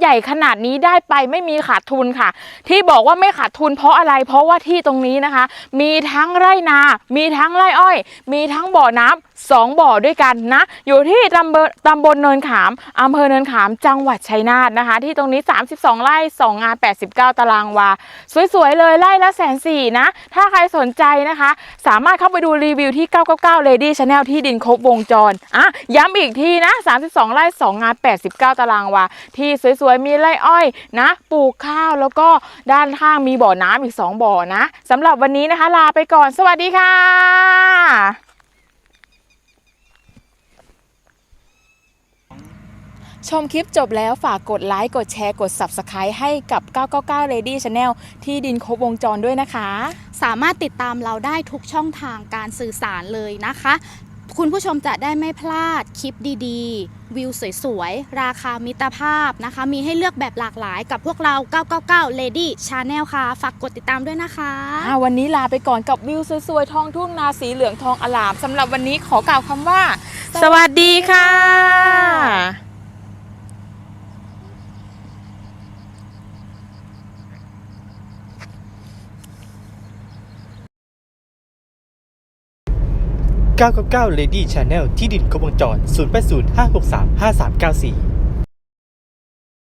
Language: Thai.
ใหญ่ขนาดนี้ได้ไปไม่มีขาดทุนค่ะ ที่บอกว่าไม่ขาดทุนเพราะอะไร เพราะว่าที่ตรงนี้นะคะ มีทั้งไร่นา มีทั้งไร่อ้อย มีทั้งบ่อน้ำสองบ่อด้วยกันนะ อยู่ที่ตำบลตำบลเนินขามอำเภอเนินขามจังหวัดชัยนาทนะคะ ที่ตรงนี้ 32 ไร่2งาน89 ตารางวา สวยๆเลยไร่ละแสนสี่นะ ถ้าใครสนใจนะคะ สามารถเข้าไปดูรีวิวที่ 999 Lady Channel ที่ดินครบวงจรอะย้ำอีกทีนะ 32 ไร่2งาน89 ตารางวาที่สวยวยๆ มีไร่อ้อยนะ ปลูกข้าวแล้วก็ด้านข้างมีบ่อน้ำอีก 2 บ่อนะสำหรับวันนี้นะคะลาไปก่อน สวัสดีค่ะชมคลิปจบแล้วฝากกดไลค์ กดแชร์ กด Subscribe ให้กับ 999 Lady Channel ที่ดินครบวงจรด้วยนะคะ สามารถติดตามเราได้ทุกช่องทางการสื่อสารเลยนะคะ คุณผู้ชมจะได้ไม่พลาดคลิปดีๆ วิวสวยๆ ราคามิตรภาพนะคะ มีให้เลือกแบบหลากหลายกับพวกเรา 999 Lady Channel ค่ะ ฝากกดติดตามด้วยนะคะ อ่าวันนี้ลาไปก่อนกับวิวสวยๆ ทองทุ่งนาสีเหลืองทองอลามสำหรับวันนี้ขอกล่าวคำว่า สวัสดีค่ะ 999 Lady Channel ที่ดินครบวงจร 0805635394